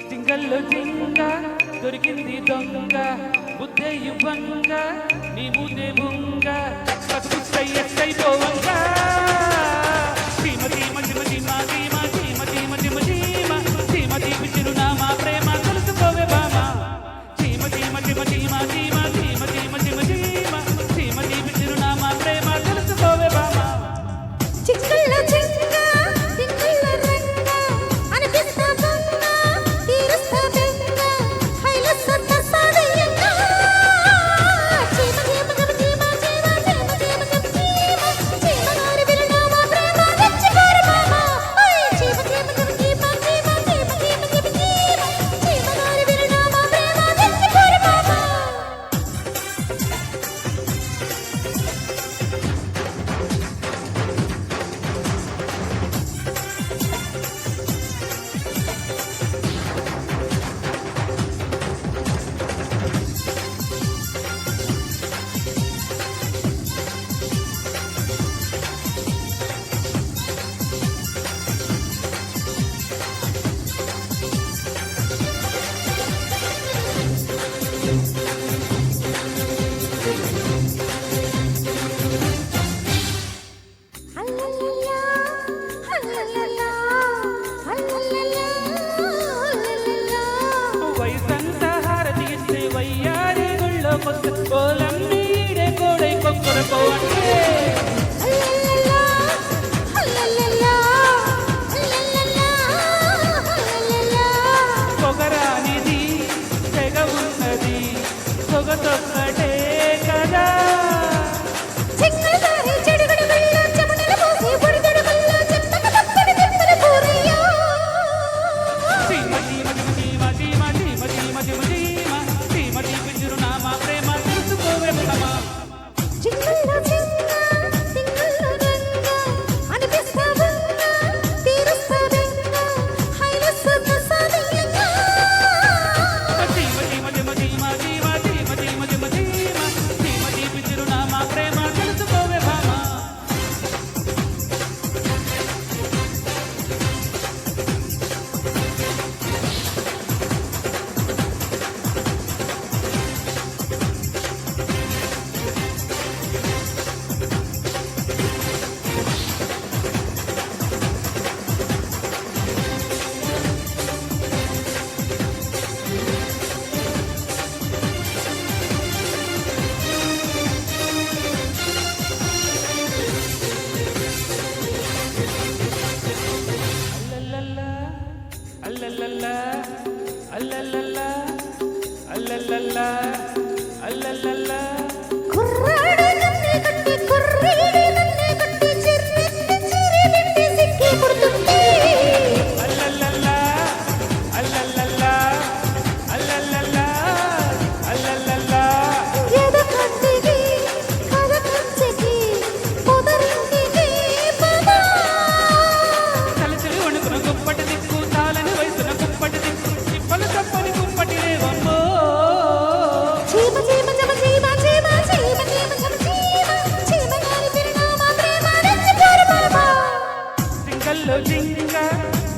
జింగల్లో జింగ దొరికింది దొంగ బుద్ధే ఇవ్వంగ నీ బుద్ధే கொக்கர போலம்மியிட கோடை கொக்கர போட்டே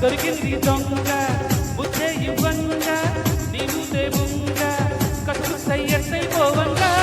దొరికింది దొంగ బుద్ధే ఇవ్వంగా నీవు దేవంగా కట్టు సయ్యట్టై పోవంగా